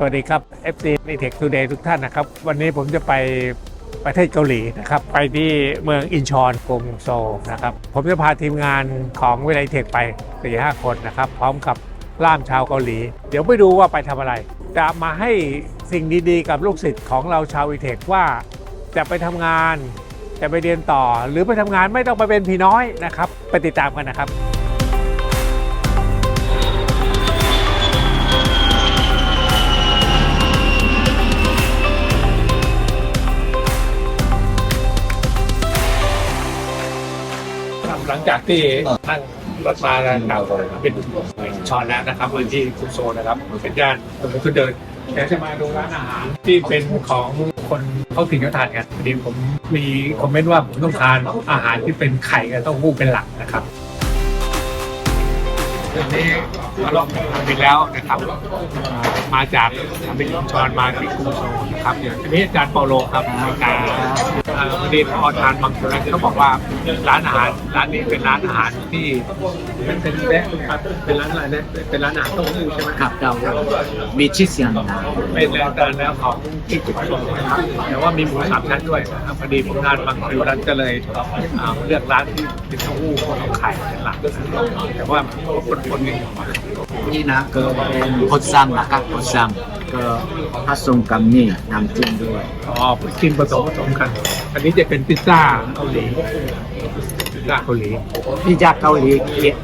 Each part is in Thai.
สวัสดีครับ FC n t e c h Today ทุกท่านนะครับ วันนี้ผมจะไปประเทศเกาหลีนะครับ ไปที่เมืองอินชอนกรุงโซลนะครับ ผมจะพาทีมงานของวิไลเทคไป4ี่หคนนะครับ พร้อมกับล่ามชาวเกาหลี เดี๋ยวไปดูว่าไปทำอะไร จะมาให้สิ่งดีๆ กับลูกศิษย์ของเราชาววิเทคว่าจะไปทำงาน จะไปเรียนต่อ หรือไปทำงานไม่ต้องไปเป็นพี่น้อยนะครับ ไปติดตามกันนะครับ หลังจากที่นั่งรถมาเก่าเป็นชอนแล้วนะครับพื้นที่คุโซนะครับเป็นย่านผมก็เดินเดี๋ยวจะมาดูร้านอาหารที่เป็นของคนเขาถิ่นเขาทานกันพอดีผมมีคอมเมนต์ว่าผมต้องทานอาหารที่เป็นไข่กับเต้าหู้เป็นหลักนะครับวันนี้มาลองไปแล้วนะครับ มาจากสนามบินชอนมาที่กรุงโซนะครับเดี๋ยวอันนี้อาจารย์เปาโลครับอาจารย์ อ่าพอดีพอทานบางคนเขาบอกว่าร้านอาหารร้านนี้เป็นร้านอาหารที่เป็นเป็นแนะเป็นร้านอะไรนะเป็นร้านอาหารเต้าหู้ใช่ไหมครับเรามีชื่อเสียงนะเป็นแล้วแต่แล้วของที่จุดชมนะครับแต่ว่ามีหมูสามชั้นด้วยนะครับพอดีผมทานบางคนร้านก็เลยอ่าเลือกร้านที่เป็นเต้าหู้ของไข่เป็นหลักแต่ว่าคนคนหนึงนี่นะก็เป็นพดซัมนะครับพดซัมก็ผสมกับนี่น้ำจิ้มด้วยอ๋อกินผสมผสมกัน อันนี้จะเป็นพิซซ่าเกาหลีพิซซ่าเกาหลีพิซซ่าเกาหลีเขียว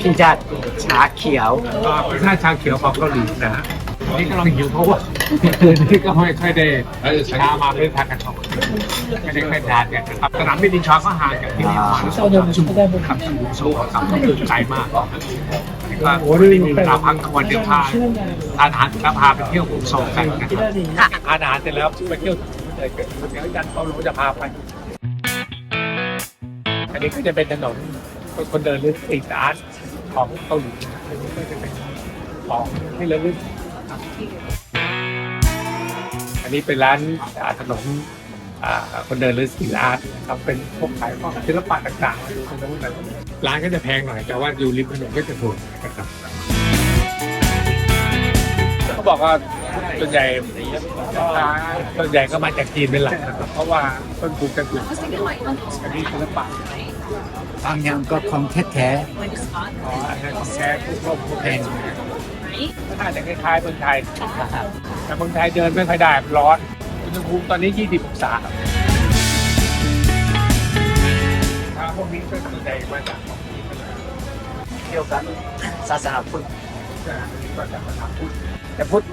พิซซ่าชาเขียวก็เป็นหน้าชาเขียวของเกาหลีนะฮะนี่กำลังหิวเพราะว่าคืนนี้ก็ไม่ค่อยได้ชามาไม่ได้ทานกันสองคนไม่ได้ค่อยทานกันนะครับสนามบินดินชอนก็ห่างจากที่นี่ประมาณสองชั่วโมงครับชั่วโมงครับก็คือไกลมากก็ไม่มีเวลาพักกลางวันเดี๋ยวพาทานอาหารแล้วพาไปเที่ยวกรุงโซลกันนะครับทานอาหารเสร็จแล้วไปเที่ยว เลยเดี๋ยวอาจารย์เขารู้จะพาไป อันนี้ก็จะเป็นถนนคนเดินหรือสตรีทอาร์ตของเกาหลีอันนี้ก็จะเป็นของที่ระลึกอันนี้เป็นร้านถนนคนเดินหรือสตรีทอาร์ตครับเป็นพวกขายของศิลปะต่างๆมาดูตรงนู้นนะร้านก็จะแพงหน่อยแต่ว่าอยู่ริมถนนก็จะถูกนะครับเขาบอกว่า ส่วนใหญ่ส่วนใหญ่ก็มาจากจีนเป็นหลักนะครับ เพราะว่าต้นทุนจะถูกอันนี้ศิลปะบางอย่างก็ของแท้อ๋ออันนั้นของแท้ผู้ร่วมผู้แทนน่าจะคล้ายๆเมืองไทยๆแต่เมืองไทยเดินไม่ค่อยได้มันร้อนอุณหภูมิตอนนี้ 20 องศาครับทางพวกนี้ก็ส่วนใหญ่มาจากของจีนเป็นหลักเกี่ยวกับศาสนาพุทธก็จะมาทำพุทธแต่พุทธ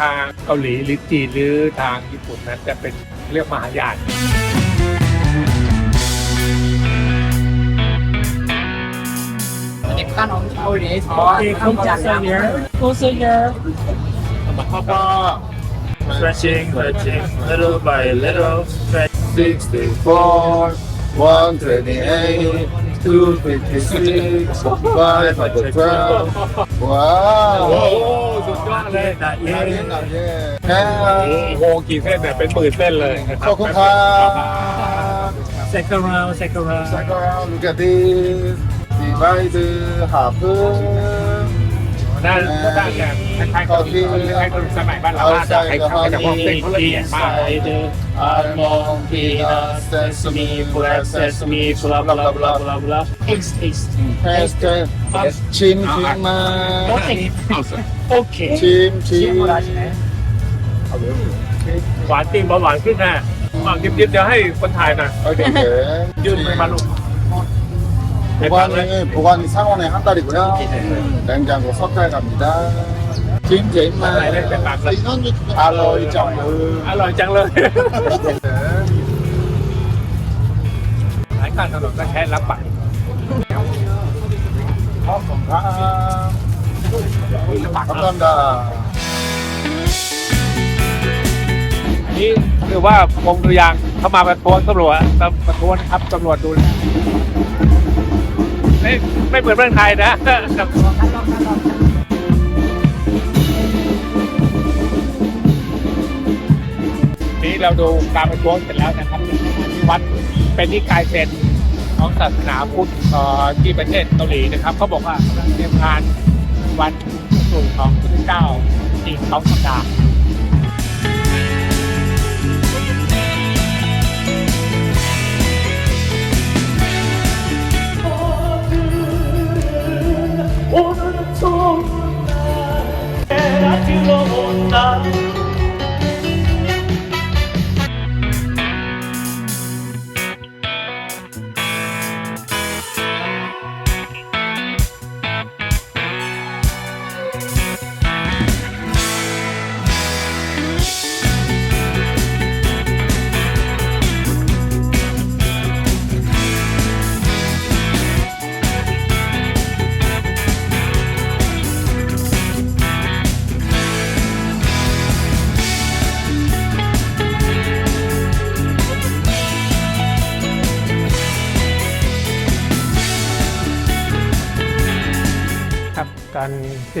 ทางเกาหลีหรือจีนหรือทางญี่ปุ่นนั้นจะเป็นเรียกมหายานเด็กขนมเกาหลีอ๋อข้าวจันทร์ Also here, ก็ stretching, stretching, little by little, stretch. 64, 128, 256, 512. Wow! โอ้สุดยอดเลย That Yeah, yeah. yeah. โอ้โหกี่เส้นเนี่ยเป็นหมื่นเส้นเลยนะครัขอบคุณครับ Second round, second round. Check around, look at this. Divide half. น่าก็น่าจะคล้ายๆกาหลีคล้ายๆคนสมัยบ้านเราน่าจะคล้ายๆแต่พวกเส้นเขาละเอียดมาก Almond, peanut, sesame, black sesame, blah blah blah blah blah blah. Taste, taste. Taste, taste. ชิมชิมมา Nothing. Okay. ชิมชิมหวานจริงเบาหวานขึ้นแน่หวานดิบๆเดี๋ยวให้คนถ่ายหน่อยโอเคยืนไปมาลูก 보관이 보관이 상온에 한 달이고요. 냉장고 석 달 갑니다. 김제임만 알로이 정물. อร่อยจังเลยหลายการถนนก็ใช้รับบัตร 감사합니다. อันนี้คือว่าวงตัวอย่างเข้ามาประท้วงตำรวจประท้วงครับตำรวจดู ไม่ไม่เหมือนเมืองไทยนะนี้เราดูการประท้วงเสร็จแล้วนะครับที่วัดเป็นนิกายเซนของศาสนาพุทธที่ประเทศเกาหลีนะครับเขาบอกว่ากำลังเตรียมงานวันสู่ของพระเจ้าอีกสองสัปดาห์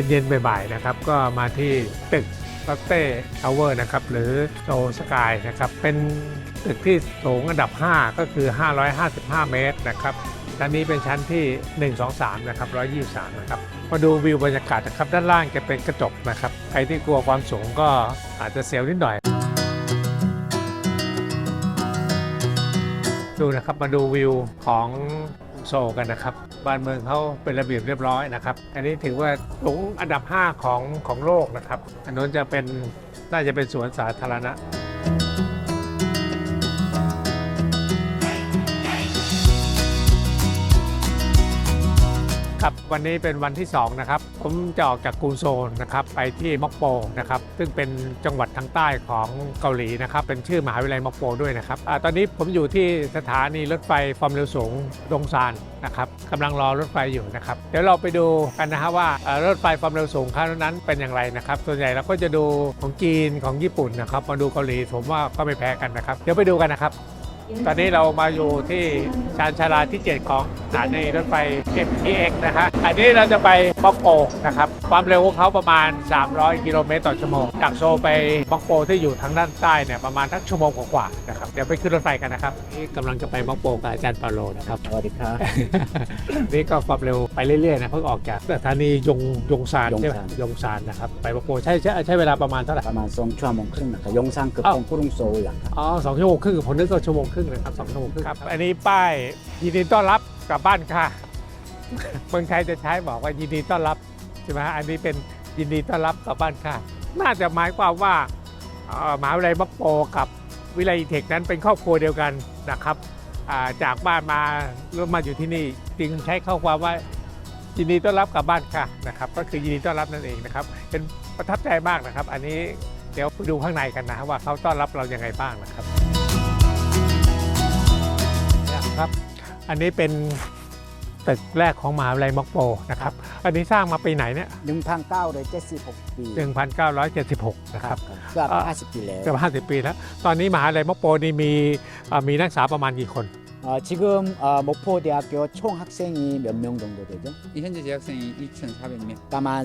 เย็นๆบ่ายๆนะครับ ก็มาที่ตึกลอตเต้ทาวเวอร์นะครับ หรือโซสกายนะครับ เป็นตึกที่สูงอันดับ 5 ก็คือ 555 เมตรนะครับชั้นนี้เป็นชั้นที่ 1 2 3 นะครับ 123 นะครับ มาดูวิวบรรยากาศนะครับ ด้านล่างจะเป็นกระจกนะครับ ใครที่กลัวความสูงก็อาจจะเสียวนิดหน่อย ดูนะครับ มาดูวิวของ โซกันนะครับ บ้านเมืองเขาเป็นระเบียบเรียบร้อยนะครับ อันนี้ถือว่าสูงอันดับ 5 ของของโลกนะครับ อันนู้นจะเป็นน่าจะเป็นสวนสาธารณะ วันนี้เป็นวันที่ 2 นะครับ ผมจะออกจากกรุงโซลนะครับไปที่มอกโปนะครับซึ่งเป็นจังหวัดทางใต้ของเกาหลีนะครับเป็นชื่อมหาวิทยาลัยมอกโปด้วยนะครับอตอนนี้ผมอยู่ที่สถานีรถไฟความเร็วสูงดงซานนะครับกำลังรอรถไฟอยู่นะครับเดี๋ยวเราไปดูกันนะฮะว่ารถไฟความเร็วสูงครั้งนั้นเป็นอย่างไรนะครับส่วนใหญ่เราก็จะดูของจีนของญี่ปุ่นนะครับมาดูเกาหลีผมว่าก็ไม่แพ้กันนะครับ เดี๋ยวไปดูกันนะครับ ตอนนี้เรามาอยู่ที่ชานชาลาที่ 7 ของสถานีรถไฟ MTX นะฮะอันนี้เราจะไปมอกโปนะครับ ความเร็วของเขาประมาณ 300 กิโลเมตรต่อชั่วโมงจากโซลไปมอกโปที่อยู่ทางด้านใต้เนี่ยประมาณทักชั่วโมงกว่าๆนะครับ เดี๋ยวไปขึ้นรถไฟกันนะครับ นี่กำลังจะไปมอกโปกับอาจารย์ปาโลนะครับสวัสดีครับ นี่ก็ความเร็วไปเรื่อยๆนะเพิ่งออกจากสถานียงยงซานใช่ไหมยงซานยงซานนะครับไปมอกโปใช้ใช้ใช้เวลาประมาณเท่าไหร่ประมาณสองชั่วโมงครึ่งนะครับยงซังเกือบอ้าวเป็นกรุงโซลหลังครับอ๋อสองชั่วโมงครึ่งผมนึกว่าชั่วโมงครึ่งนะครับสองชั่วโมงครึ่งครับ อันนี้ป้ายยินดีต้อนรับกลับบ้านค่ะ เมืองไทยจะใช้บอกว่ายินดีต้อนรับใช่ไหมฮะอันนี้เป็นยินดีต้อนรับกลับบ้านค่ะ น่าจะหมายความว่าเอ่อมหาวิทยาลัยมักโปกับวิทยาลัยเทคนั้นเป็นครอบครัวเดียวกันนะครับอ่าจากบ้านมาร่วมมาอยู่ที่นี่จึงใช้ข้อความว่ายินดีต้อนรับกลับบ้านค่ะนะครับก็คือยินดีต้อนรับนั่นเองนะครับ เป็นประทับใจมากนะครับ อันนี้เดี๋ยวไปดูข้างในกันนะว่าเขาต้อนรับเรายังไงบ้างนะครับ ครับ อันนี้เป็นตึกแรกของมหาวิทยาลัยมอกโปนะครับ อันนี้สร้างมาปีไหนเนี่ย 1,976 ปี 1976 นะครับ เกือบ อ่า 50 ปีแล้ว เกือบ50 ปีแล้ว ตอนนี้มหาวิทยาลัยมอกโปนี่มีเอ่อมีนักศึกษาประมาณกี่คน 어, 지금 어, 목포대학교 총 학생이 몇 명 정도 되죠? 현재 재학생이 2,400명.ประมาณ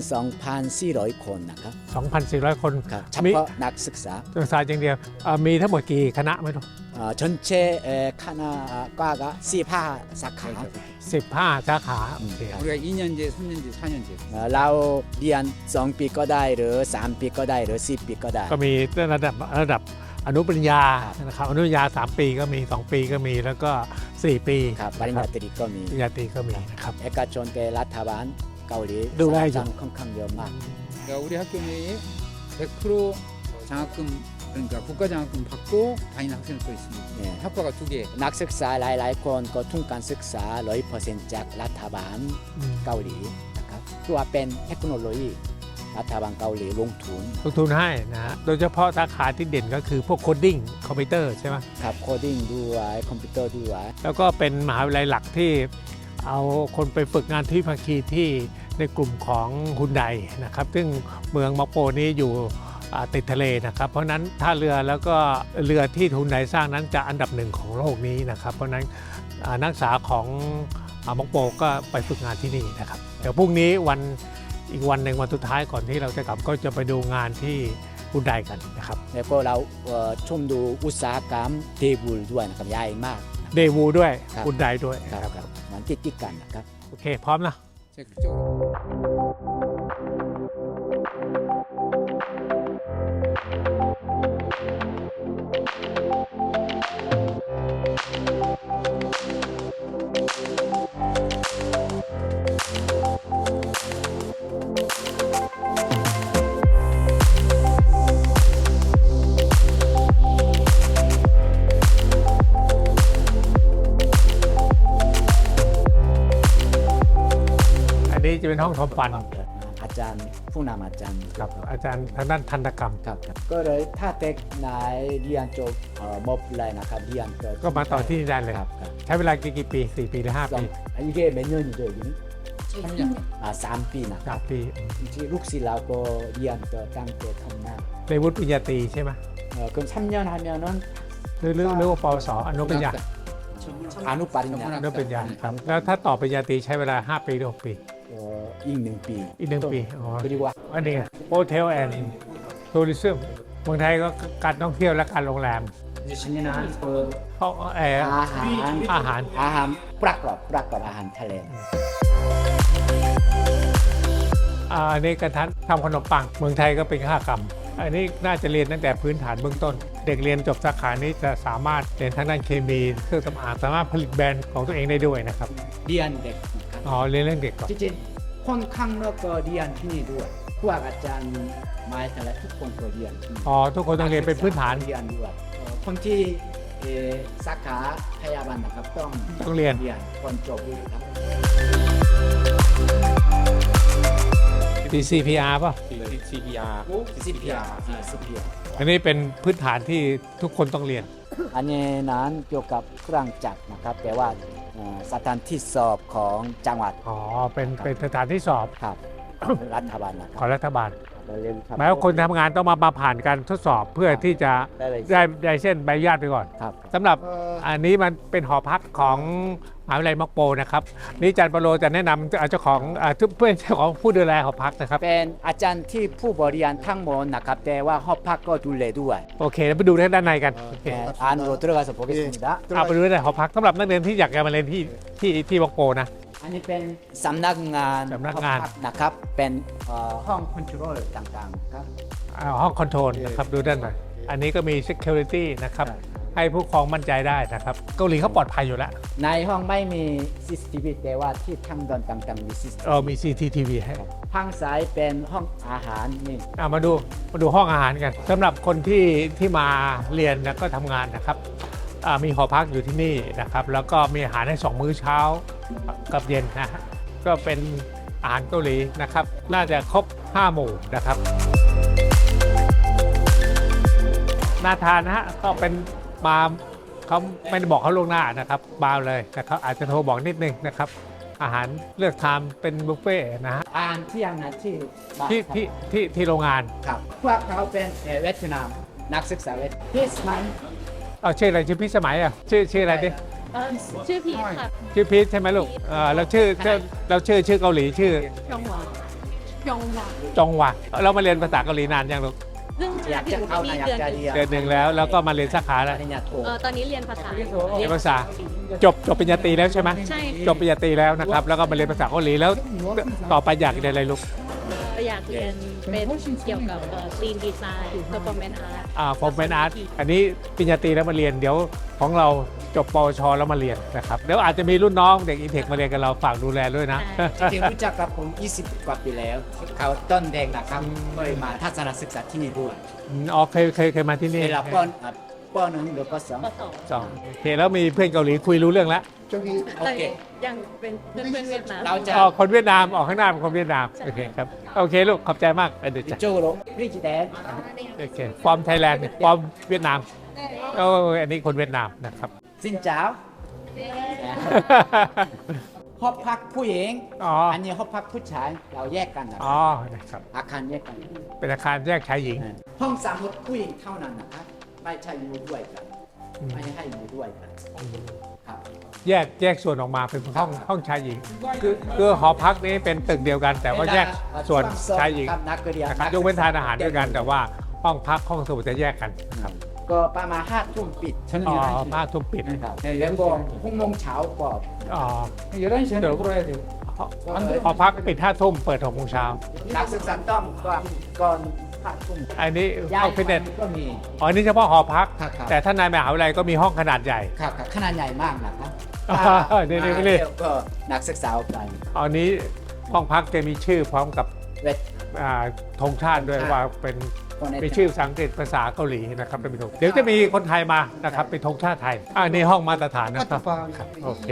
2,400 คนนะครับ 2,400 คน ครับเฉ มี พาะนักศึกษา นักศึกษาอย่างเดียวเอ่อมีทั้งหมดกี่คณะไม่รู้ 어, 전체 에, 카나과가 15 사카 15 สาขาโอเค 우리가 2년제, 3년제, 4년제. เอ่อเราเรียน 2 ปีก็ได้หรือ 3 ปีก็ได้หรือ 10 ปีก็ได้ ก็มีระดับระดับอนุปริญญานะครับอนุปริญญา 3 ปีก็มี 2 ปีก็มีแล้วก็ 4 ปี ครับปริญญาตรีก็มี ปริญญาตรีก็มีนะครับ เอกชนกับรัฐบาลเกาหลี ดูได้ จังค่อนข้างเยอะมาก 그러니까 우리 학교 내에 100% 장학금 그러니까 국가 장학금 받고 다니는 학생도 또 있습니다. 네. 학과가 두 개. นักศึกษาหลายๆ คนก็ทุนการศึกษา 100%จากรัฐบาล อืม เกาหลีนะครับตัวเป็นเทคโนโลยีรัฐบาลเกาหลีลงทุน ลงทุนให้นะฮะ โดยเฉพาะสาขาที่เด่นก็คือพวกโคดดิ้งคอมพิวเตอร์ใช่ไหม ครับโคดิ้งด้วยคอมพิวเตอร์ด้วย แล้วก็เป็นมหาวิทยาลัยหลักที่เอาคนไปฝึกงานที่ภาคีที่ในกลุ่มของฮุนไดนะครับ ซึ่งเมืองมอกโปนี้อยู่อ่า ติดทะเลนะครับ เพราะฉะนั้นท่าเรือแล้วก็เรือที่ฮุนไดสร้างนั้นจะอันดับหนึ่งของโลกนี้นะครับ เพราะฉะนั้นอ่านักศึกษาของอ่ามอกโปก็ไปฝึกงานที่นี่นะครับ เดี๋ยวพรุ่งนี้วันอีกวันหนึ่งวันสุดท้ายก่อนที่เราจะกลับก็จะไปดูงานที่ฮุนไดกันนะครับ แล้วก็เราเอ่อชมดูอุตสาหกรรมเทบูลด้วยนะครับใหญ่มาก เดวูด้วยครับฮุนไดด้วยครับครับมันติดติดๆกันนะครับ โอเค พร้อมนะ ห้องทอมฟัน อาจารย์ผู้นำอาจารย์ครับอาจารย์ทางด้านทันตกรรม ครับก็เลยถ้าเทคไหนเรียนจบเอ่อมบเลยนะครับเรียนก็มาต่อที่นี่ได้เลยครับใช้เวลากี่กี่ปี 4 ปีหรือ 5 ปีอันนี้เมนูอยู่ด้วยนี่อ่าสามปีนะสามปีที่ลูกศิษย์เราก็เรียนจบตั้งแต่ทำงานในวุฒิปริญญาตรีใช่ไหมเออคือสามเดือนห้เดือนั้นเรื่องเรือหรือวปวสอนุปริญญา อนุปริญญา อนุปริญญาครับแล้วถ้าต่อปริญญาตรีใช้เวลา 5 ปีหรือ 6 ปี อีกหนึ่งปีอีกหนึ่งปีอ๋อก็ดีกว่าอันนี้โฮเทลแอนด์ทัวริซึมเมืองไทยก็การท่องเที่ยวและการโรงแรมดิฉันนะเขาแอร์อาหารอาหารอาหารประกอบประกอบอาหารทะเลอันนี้กระทันทำขนมปังเมืองไทยก็เป็นข้ากรรมอันนี้น่าจะเรียนตั้งแต่พื้นฐานเบื้องต้น เด็กเรียนจบสาขานี้จะสามารถเรียนทางด้านเคมีเครื่องสำอางสามารถผลิตแบรนด์ของตัวเองได้ด้วยนะครับเดียนเด็ก อ๋อเรียนเรื่องเด็กก่อนจริงๆค่อนข้างนอกก็เรียนที่นี่ด้วยพวกอาจารย์ไม้แต่ละทุกคนก็เรียนที่นอ๋อทุกคนต้องเรียนเป็นพื้นฐานเรียนด้วยคนที่สาขาพยาบาลนะครับต้องต้องเรียนเรียนคนจบด้วยครับ DCPR ป่ะ DCPR DCPR DCPR อันนี้เป็นพื้นฐานที่ทุกคนต้องเรียน อันนี้นั้นเกี่ยวกับเครื่องจักรนะครับ แต่ว่า อ่อสถานที่สอบของจังหวัดอ๋อเป็นเป็นสถานที่สอบครับรัฐบาลนะคขรัอบงรัฐบาล หมายว่าคนทำงานต้องมามาผ่านการทดสอบเพื่อที่จะได้เลยได้เส้นใบอนุญาตไปก่อน ครัสำหรับอันนี้มันเป็นหอพักของมหาวิทยาลัยมอกโปนะครับ นี่อาจารย์ปโลจะแนะนำเจ้าของเพื่อนเจ้าของผู้ดูแลหอพักนะครับ เป็นอาจารย์ที่ผู้บริหารทั้งหมดนะครับแต่ว่าหอพักก็ดูแลด้วยโอเคเราไปดูด้านในกันโอเค อ่านโรเตอร์กับสปอกิสินดะ เอาไปดูด้านในหอพักสำหรับนักเรียนที่อยากจะมาเรียนที่ที่ที่มอกโปนะ อันนี้เป็นสำนักงานสำนักงานห้อพันะครับ เป็นเอ่อห้องคอนโทรลต่างๆครับ อ่าห้องคอนโทรลนะครับดูด้านในอันนี้ก็มี Security นะครับครับให้ผู้ปกครองมั่นใจได้นะครับเกาหลีเขาปลอดภัยอยู่แล้วในห้องไม่มี CCTV แต่ว่าที่ทางเดินต่างๆมี CCTV เออมี CCTV ให้ทางซ้ายเป็นห้องอาหารนี่ อะมาดูมาดูห้องอาหารกันสำหรับคนที่ที่มาเรียนแล้วก็ทำงานนะครับอ่า มีหอพักอยู่ที่นี่นะครับ แล้วก็มีอาหารให้สองมื้อเช้ากับเย็นนะฮะก็เป็นอาหารเกาหลีนะครับ น่าจะครบ 5 หมู่นะครับ น่าทานนะฮะก็เป็นมาเขาไม่ได้บอกเขาล่วงหน้านะครับมาเลยนะครับอาจจะโทรบอกนิดนึงนะครับ อาหารเลือกทานเป็นบุฟเฟ่ต์นะฮะอาหารเที่ยงนะที่บ้านที่ที่ที่ที่โรงงานครับพวกเขาเป็นเอ่อเวียดนามนักศึกษาเวียดพี่สมัน เอาชื่ออะไรชื่อพี่สมัยอะชื่อชื่ออะไรดิเอ่อชื่อพีทค่ะชื่อพีทใช่ไหมลูกเออแล้วชื่อชื่อเราชื่อชื่อเกาหลีชื่อยองหวานยองหวานจงหวะเรามาเรียนภาษาเกาหลีนานยังลูกซึ่งอยากจะเข้ามีนะอยากเดือนจะหนึ่งเรียนเดือนหนึ่งแล้วแล้วก็มาเรียนสาขาปแล้วริญญาโทเออตอนนี้เรียนภาษาเรียนภาษาจบจบปริญญาตรีแล้วใช่ไหมใช่จบปริญญาตรีแล้วนะครับแล้วก็มาเรียนภาษาเกาหลีแล้ว ต่อไปอยากเรียนอะไรลูกเอ่ออยากเรียนเป็นเกี่ยวกับซีนดีไซน์กับคอมเมนต์อาร์ตอ่าฟอร์มเป็นอาร์ตอันนี้ปริญญาตรีแล้วมาเรียนเดี๋ยวของเราจบปวชแล้วมาเรียนนะครับเดี๋ยวอาจจะมีรุ่นน้องเด็กอินเทคมาเรียนกับเราฝากดูแลด้วยนะ จริงๆรู้จักกับผม 20 กว่าปีแล้วเขาต้นแดงนะครับเคยมาทัศนศึกษาที่นี่ด้วยอืมอ๋อเคยเคยเคยมาที่นี่ เวลาป้อนอะ ปหนึ่งหรือปสองปสองสองโอเคแล้วมีเพื่อนเกาหลีคุยรู้เรื่องแล้วช่วงนี้โอเคยังเป็นเพื่อนเวียดนามเราจะออกคนเวียดนามออกข้างหน้าเป็นคนเวียดนามโอเคครับโอเคลูกขอบใจมากไปดูจ้ะจูโร่ริจิแดนโอเคฟอร์มไทยแลนด์ฟอร์มเวียดนามโอ้อันนี้คนเวียดนามนะครับสินเจ้าห้องพักผู้หญิงอ๋ออันนี้ห้องพักผู้ชายเราแยกกันนะอ๋อนะครับอาคารแยกกัน เป็นอาคารแยกชายหญิง ห้องสามมุดผู้หญิงเท่านั้นนะครับ ไม่ใช่อยู่ด้วยกัน ไม่ให้อยู่ด้วยกันครับแยกแยกส่วนออกมาเป็นห้องห้องชายหญิง คือคือหอพักนี้เป็นตึกเดียวกัน แต่ว่าแยกส่วนชายหญิงนะครับยกเว้นทานอาหารด้วยกัน แต่ว่าห้องพักห้องสมุดจะแยกกันครับก็ประมาณห้าทุ่มปิดอ๋อห้าทุ่มปิดนะครับแล้วก็หุ่งมงเช้าปอบอ๋อเดี๋ยวได้เชิญเดี๋ยวก็ได้เดี๋ยหอพักปิดห้าทุ่มเปิดหกโมงเช้านักศึกษาต้องก่อน ห้าทุ่ม อันนี้ ย้า ห้ ย องฟิตเนส ก็มี อ๋ออันนี้เฉพาะหอพัก ครับครับ แต่ถ้าในมหาวิทยาลัยก็มีห้องขนาดใหญ่ ครับครับขนาดใหญ่มากนะครับ อ่าเดี๋ยวๆ มา เดี๋ยว แล้วก็นักศึกษาเอาไป อันนี้ห้องพักจะมีชื่อพร้อมกับ เวท อ่าธงชาติด้วย ครับ ว่าเป็น มีชื่อภาษาอังกฤษภาษาเกาหลีนะครับท่านผู้ชมเดี๋ยวจะมีคนไทยมานะครับเป็นธงชาติไทยอ่านี่ห้องมาตรฐานนะครับครับโอเค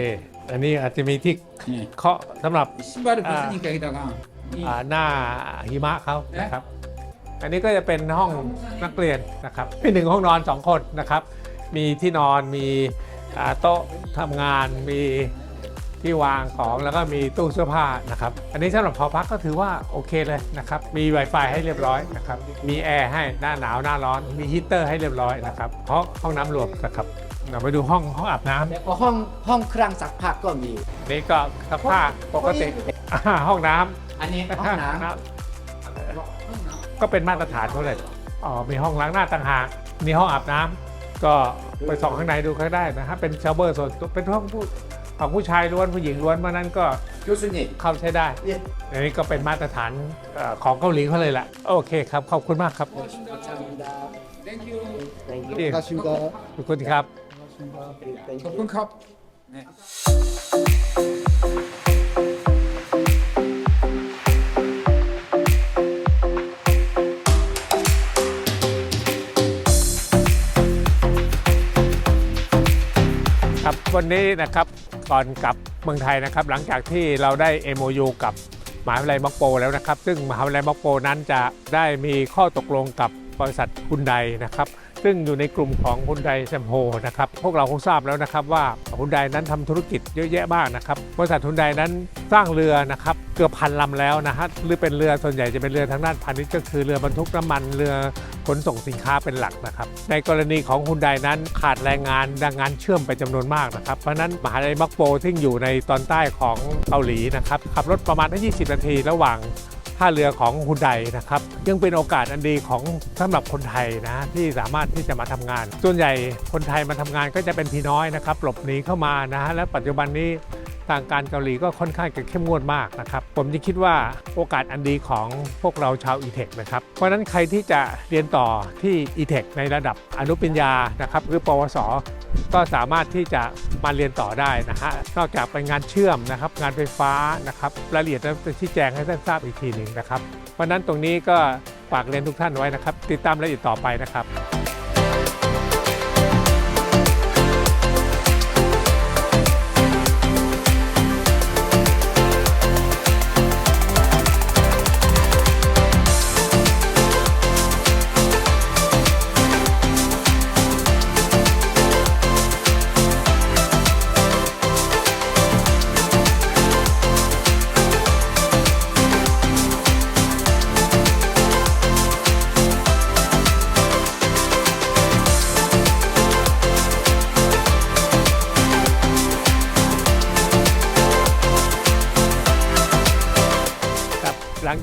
อันนี้อาจจะมีที่ 네. เคาะสำหรับ 신발을 벗으니까 여기다가 이 อ่าหน้าหิมะเขานะครับ อันนี้ก็จะเป็นห้องนักเรียนนะครับมีหนึ่งห้องนอนสองคนนะครับ มีที่นอนมีอ่าโต๊ะทำงานมีที่วางของแล้วก็มีตู้เสื้อผ้านะครับ อันนี้สำหรับหอพักก็ถือว่าโอเคเลยนะครับ มี Wi-Fi ให้เรียบร้อยนะครับ มีแอร์ให้หน้าหนาวหน้าร้อน มีฮีตเตอร์ให้เรียบร้อยนะครับห้องห้องน้ำรวมนะครับเราไปดูห้องห้องอาบน้ำแล้วก็ห้องห้องเครื่องซักผ้าก็มี นี่ก็ซักผ้าปกติอ่าห้องน้ำอันนี้ห้องน้ำ ก็เป็นมาตรฐานเท่าเลยอ๋อมีห้องล้างหน้าต่างหากมีห้องอาบน้ำ ก็ไปส่องข้างในดูข้าได้นะฮะเป็นชาวเบอร์ส่วนเป็นห้องผู้ของผู้ชายล้วนผู้หญิงล้วนเพราะนั้นก็ยูซุนิเข้าใช้ได้อันนี้ก็เป็นมาตรฐานของเกาหลีเขาเลยแหละโอเคครับ ขอบคุณมากครับขอบคุณครับขอบคุณครับ วันนี้นะครับก่อนกลับเมืองไทยนะครับ หลังจากที่เราได้ MOU กับมหาวิทยาลัยมอกโปแล้วนะครับ ซึ่งมหาวิทยาลัยมอกโปนั้นจะได้มีข้อตกลงกับบริษัทคุณใดนะครับ ซึ่งอยู่ในกลุ่มของฮุนไดแซมโฮนะครับพวกเราคงทราบแล้วนะครับว่าฮุนไดนั้นทำธุรกิจเยอะแยะมากนะครับบริษัทฮุนไดนั้นสร้างเรือนะครับเกือบพันลำแล้วนะฮะหรือเป็นเรือส่วนใหญ่จะเป็นเรือทางด้านพาณิชย์ก็คือเรือบรรทุกน้ำมันเรือขนส่งสินค้าเป็นหลักนะครับในกรณีของฮุนไดนั้นขาดแรงงานดังงานเชื่อมไปจำนวนมากนะครับเพราะฉะนั้นมหาลัยมักโปซึ่งอยู่ในตอนใต้ของเกาหลีนะครับขับรถประมาณ 20 นาทีระหว่าง ท่าเรือของฮุนไดนะครับยังเป็นโอกาสอันดีของสำหรับคนไทยนะที่สามารถที่จะมาทำงาน ส่วนใหญ่คนไทยมาทำงานก็จะเป็นพี่น้อยนะครับหลบหนีเข้ามานะฮะและปัจจุบันนี้ ทางการเกาหลีก็ค่อนข้างจะเข้มงวดมากนะครับ ผมจะคิดว่าโอกาสอันดีของพวกเราชาว e-tech นะครับ เพราะนั้นใครที่จะเรียนต่อที่ e-tech ในระดับอนุปริญญานะครับหรือปวส ก็สามารถที่จะมาเรียนต่อได้นะฮะนอกจากเป็นงานเชื่อมนะครับ งานไฟฟ้านะครับรายละเอียดจะชี้แจงให้ท่านทราบอีกทีหนึ่งนะครับ เพราะฉะนั้นตรงนี้ก็ฝากเรียนทุกท่านไว้นะครับ ติดตามรายละเอียดต่อไปนะครับ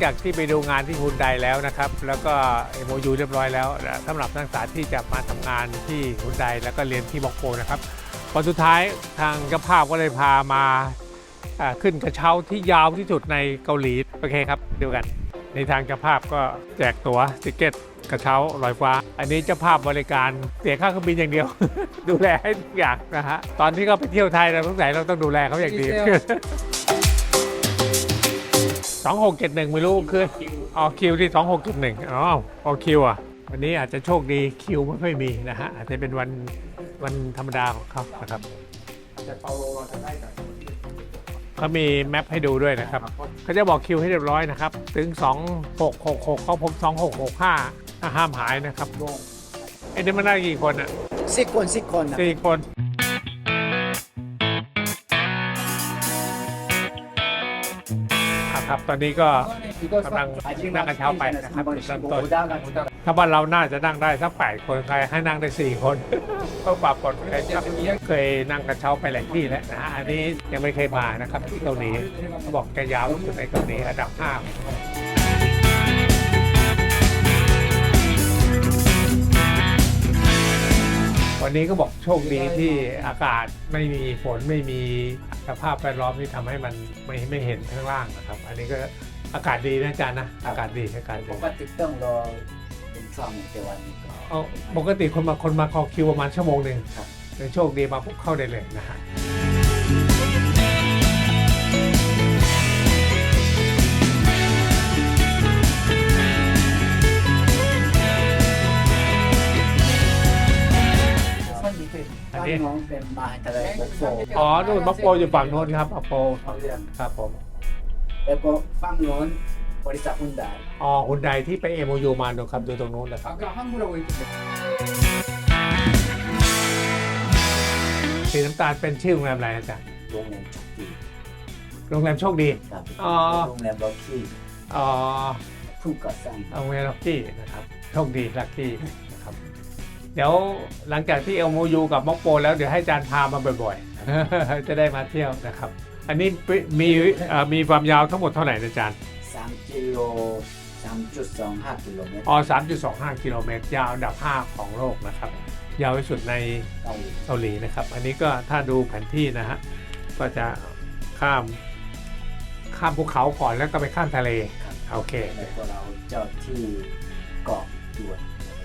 จากที่ไปดูงานที่ฮุนไดแล้วนะครับ แล้วก็ MOU เรียบร้อยแล้วนะสำหรับนักศึกษาที่จะมาทำงานที่ฮุนไดแล้วก็เรียนที่บอกโกนะครับวันสุดท้ายทางเจ้าภาพก็เลยพามาขึ้นกระเช้าที่ยาวที่สุดในเกาหลีโอเคครับดูกัน ในทางเจ้าภาพก็แจกตั๋วติเกตกระเช้าลอยฟ้า อันนี้เจ้าภาพบริการเสียค่าเครื่องบินอย่างเดียว ดูแลให้ทุกอย่างนะฮะตอนที่เขาไปเที่ยวไทยเราสงสัยเราต้องดูแลเขาอย่างดี สองหกเจ็ดหนึ่งไม่รู้คืออ๋อคิวที่สองหกเจ็ดหนึ่งอ๋อออคิวอะ วันนี้อาจจะโชคดีคิวไม่ค่อยมีนะฮะ อาจจะเป็นวันวันธรรมดาของเขานะครับแต่เปาโลเราจะได้แต่เขามีแมปให้ดูด้วยนะครับเขาจะบอกคิวให้เรียบร้อยนะครับ ถึง 2666เขาผม2665ห้ามหายนะครับไอ้นี่มันได้กี่คนอะสิบคนสิบคนสิบคน ครับ ตอนนี้ก็กำลังนั่งกันเช้าไปนะครับจุดเริ่มต้นถ้าบ้านเราน่าจะนั่งได้สักแปดคนใครให้นั่งได้สี่คนเพื่อปรับกฎเคยเคยนั่งกระเช้าไปหลายที่แล้วนะอันนี้ยังไม่เคยมานะครับที่เกาหลีเขาบอกแกยาวที่สุดในเกาหลีระดับห้า วันนี้ก็บอกโชคดีที่อากาศไม่มีฝนไม่มีสภาพแวดล้อมที่ทำให้มันไม่ไม่เห็นข้างล่างนะครับ อันนี้ก็อากาศดีนะจารนะอากาศดีอากาศดีปกติต้องรอเป็นช่องเจวันนี้ก่อปกติคนมาคนมาคอคิวประมาณชั่วโมงหนึ่งเลยโชคดีมาปุ๊บเข้าได้เลยนะฮะ นี้น้องเป็นบายแต่เลยโฟอ๋อนู่นบักโฟอยู่ฝั่งโน้นครับบัฟโฟครับผมแล้วก็ฝั่งโน้นบริษัทฮุนไดอ๋อฮุนไดที่ไปเอ็มโอยูมาดูครับโดยตรงโน้นนะครับสีน้ำตาลเป็นชื่อโรงแรมอะไรอาจารย์โรงแรมโชคดีโรงแรมโชคดีอ๋อโรงแรมล็อกกี้อ๋อผู้ก่อสร้างโรงแรมล็อกกี้นะครับโชคดีลักกี้ เดี๋ยวหลังจากที่ MOU กับม็อกโป แล้วเดี๋ยวให้อาจารย์พามาบ่อยๆ จะได้มาเที่ยวนะครับ อันนี้มีเอ่อมีความยาวทั้งหมดเท่าไหร่นะอาจารย์3กิโล3.25กิโลเมตรอ๋อ3.25 กิโลเมตร ยาวอันดับ 5 ของโลกนะครับ ยาวที่สุดในเกาหลีเกาหลีนะครับ อันนี้ก็ถ้าดูแผนที่นะฮะ ก็จะข้ามข้ามภูเขาก่อนแล้วก็ไปข้ามทะเลครับโอเคแล้วก็เราจอดที่เกาะด่วน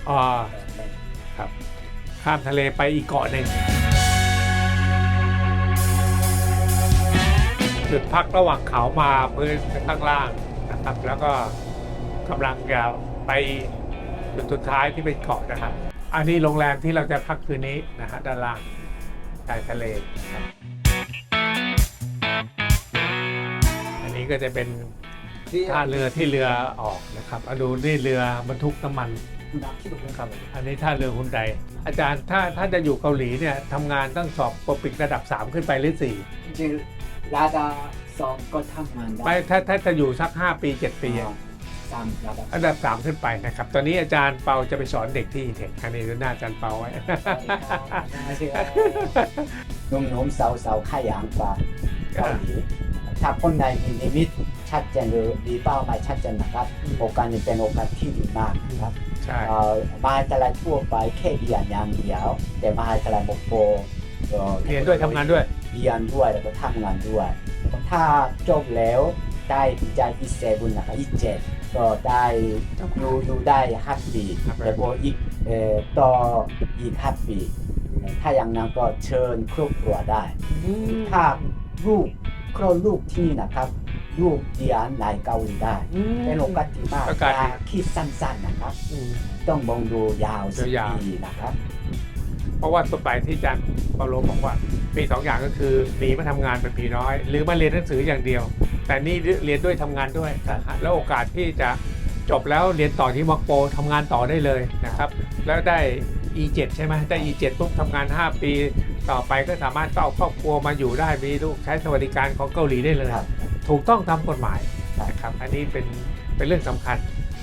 อ๋อ ครับข้ามทะเลไปอีกเกาะหนึ่งจุดพักระหว่างเขามาพื้นข้างล่างนะครับ แล้วก็กำลังจะไปจุดสุดท้ายที่เป็นเกาะนะครับ อันนี้โรงแรมที่เราจะพักคืนนี้นะฮะด้านล่างชายทะเลนะครับอันนี้ก็จะเป็นท่าเรือที่เรือออกนะครับเอาดูนี่เรือบรรทุกน้ำมัน ครับอันนี้ท่าเรือฮุนไดอาจารย์ถ้าถ้าจะอยู่เกาหลีเนี่ยทำงานต้องสอบโปรปิกระดับ 3 ขึ้นไปหรือ4จริงๆราดาสองก็ทำงานได้ไม่ถ้าถ้าจะอยู่สัก 5 ปี 7 ปีอะสามระดับอันดับ 3 ขึ้นไปนะครับ ตอนนี้อาจารย์เปาจะไปสอนเด็กที่เทคอันนี้ดูหน้าอาจารย์เปาไว้ หนุ่มๆสาวๆขยันกว่าเกาหลีถ้าคนใดมีนิมิตชัดเจนหรือมีเป้าหมายชัดเจนนะครับ โอกาสนี้เป็นโอกาสที่ดีมากนะครับ ใช่เอ่อมหาวิทยาลัยทั่วไปแค่เรียนอย่างเดียว แต่มหาวิทยาลัยมกโปอ่อเรียนด้วยทำงานด้วย เรียนด้วยแล้วก็ทำงานด้วย ถ้าจบแล้วได้วิจัยอีเซบุนนะครับอีเจ็ดก็ได้อยู่อยู่ได้ห้าปีครับแล้วก็อีกเอ่อต่ออีกห้าปีถ้าอย่างนั้นก็เชิญครอบครัวได้ ถ้าลูกคลอดลูกที่นี่นะครับ ลูกเรียนในเกาหลีได้เป็นโอกาสที่มากโอกาสดี อย่าคิดสั้นๆนะครับ อืม ต้องมองดูยาวสิบยาวๆปีนะครับ เพราะว่าตัวไปที่อาจารย์เปาโลบอกว่ามีสองอย่างก็คือหนีมาทำงานเป็นผีน้อย หรือมาเรียนหนังสืออย่างเดียว แต่นี่เรียนด้วยทำงานด้วยนะฮะแล้วโอกาสที่จะจบแล้วเรียนต่อที่มอกโปทำงานต่อได้เลยนะครับ แล้วได้ E7 ใช่ไหมได้ E7 ปุ๊บทำงาน 5 ปี ต่อไปก็สามารถเอาครอบครัวมาอยู่ได้มีลูกใช้สวัสดิการของเกาหลีได้เลยครับ ถูกต้องตามกฎหมายครับนะครับอันนี้เป็นเป็นเรื่องสำคัญ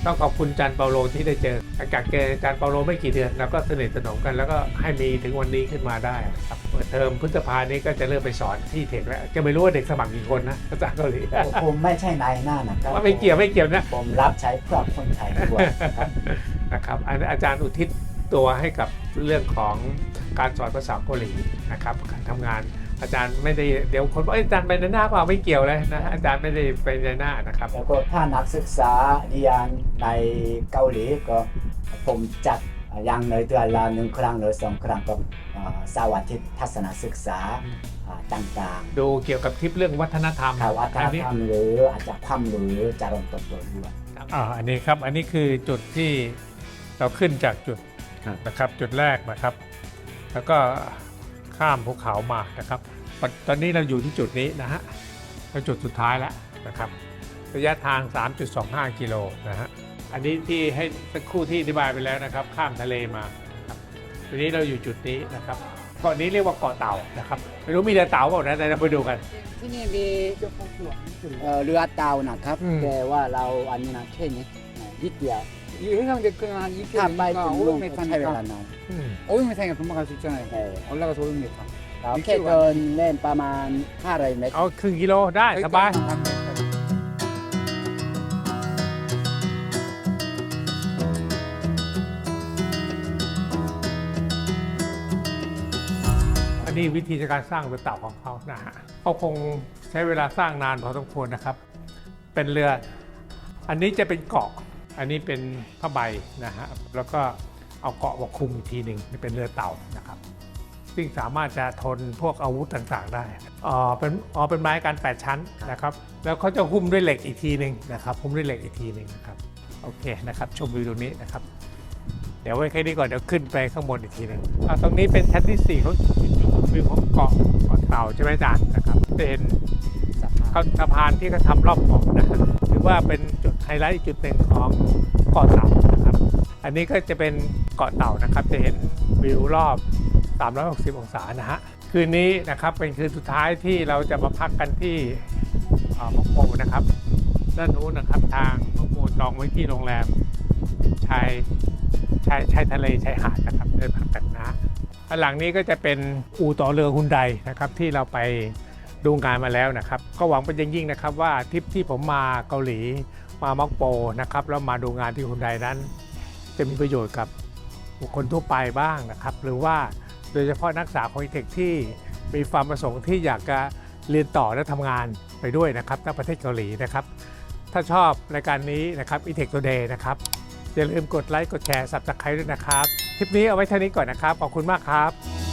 ต้องขอบคุณจันเปาโลที่ได้เจอหลังจากเจอจันเปาโลไม่กี่เดือนแล้วก็สนิทสนมกันแล้วก็ให้มีถึงวันนี้ขึ้นมาได้นะครับเปิดเทอมพฤษภานี้ก็จะเริ่มไปสอนที่เทคแล้วจะไม่รู้ว่าเด็กสมัครกี่คนนะภาษาเกาหลีผมไม่ใช่นายหน้านะครับว่าไม่เกี่ยวไม่เกี่ยวนะผมรับใช้เพื่อคนไทยด้วยนะครับนะครับอันอาจารย์อุทิศตัวให้กับเรื่องของการสอนภาษาเกาหลีนะครับการทำงาน อาจารย์ไม่ได้เดี๋ยวคนบอกเอ้ยอาจารย์ไปในหน้าเปล่าไม่เกี่ยวเลยนะอาจารย์ไม่ได้ไปในหน้านะครับแล้วก็ถ้านักศึกษาเรียนในเกาหลีก็ผมจัดอย่างน้อยเดือนละหนึ่งครั้งหรือสองครั้งก็เอ่อเสาร์อาทิตย์ทัศนศึกษาอ่าต่างดูเกี่ยวกับทิปเรื่องวัฒนธรรมๆข่าววัฒอันนนี้ธรรมหรืออาจจะความรู้เจริญเติบโตด้วยอ่าอันนี้ครับอันนี้คือจุดที่เราขึ้นจากจุดครับนะครับจุดแรกนะครับ แล้วก็ ข้ามภูเขามานะครับ ตอนนี้เราอยู่ที่จุดนี้นะฮะเป็นจุดสุดท้ายแล้วนะครับ ระยะทาง 3.25 กิโลนะฮะ อันนี้ที่ให้สักครู่ที่อธิบายไปแล้วนะครับ ข้ามทะเลมาครับทีนี้เราอยู่จุดนี้นะครับเกาะนี้เรียกว่าเกาะเต่านะครับ ไม่รู้มีแต่เต่าเปล่านะแต่เราไปดูกัน ที่นี่มีเอ่อเรือเตานะครับอืมแต่ว่าเราอันนี้นะแค่นี้นิดเดียว 해상대 그냥 한 ถ้าไป 2km니까 ถึงลงก็ใช้เวลา 500m นาน อืม 500m이면 금방 갈 수 있잖아요 เออ 올라가서 500m เราแค่เดินเล่นประมาณ500เมตร เอาครึ่งกิโลได้สบาย อันนี้วิธีการสร้างเรือเต่าของเขานะฮะเขาคงใช้เวลาสร้างนานพอสมควรนะครับ เป็นเรือ อันนี้จะเป็นเกาะ อันนี้เป็นผ้าใบนะฮะแล้วก็เอาเกาะมาคลุมอีกทีหนึ่งนี่เป็นเรือเต่านะครับ ซึ่งสามารถจะทนพวกอาวุธต่างๆ ได้อ๋อเป็นอ๋อเป็นไม้กันแปดชั้นนะครับ แล้วเขาจะหุ้มด้วยเหล็กอีกทีหนึ่งนะครับหุ้มด้วยเหล็กอีกทีหนึ่งนะครับโอเคนะครับ ชมวิวตรงนี้นะครับ เดี๋ยวไว้แค่นี้ก่อนเดี๋ยวขึ้นไปข้างบนอีกทีหนึ่งอ่าตรงนี้เป็นชั้นที่สี่เขาวิวของเกาะเกาะเต่าใช่ไหมอาจารย์นะครับจะเห็นสะพานเขาสะพานที่เขาทำรอบเกาะนะครับถือ ว่าเป็นจุดไฮไลท์จุดหนึ่งของเกาะเต่านะครับ อันนี้ก็จะเป็นเกาะเต่านะครับ จะเห็นวิวรอบ 360 องศานะฮะ คืนนี้นะครับเป็นคืนสุดท้ายที่เราจะมาพักกันที่อ่อมกโปนะครับด้านนู้นนะครับทางมกโปจองไว้ที่โรงแรมชายชายชายทะเลชายหาดนะครับเดินพักกันนะอันหลังนี้ก็จะเป็นอู่ต่อเรือฮุนไดนะครับที่เราไป ดูงานมาแล้วนะครับ ก็หวังเป็นอย่างยิ่งนะครับว่าทริปที่ผมมาเกาหลีมามอกโปนะครับแล้วมาดูงานที่ฮุนไดนั้น จะมีประโยชน์กับบุคคลทั่วไปบ้างนะครับ หรือว่าโดยเฉพาะนักศึกษาของอีเทคที่มีความประสงค์ที่อยากจะเรียนต่อและทำงานไปด้วยนะครับในประเทศเกาหลีนะครับ ถ้าชอบรายการนี้นะครับ e t e c h Today นะครับ อย่าลืมกดไลค์ กดแชร์ subscribe ด้วยนะครับ คลิปนี้เอาไว้เท่านี้ก่อนนะครับ ขอบคุณมากครับ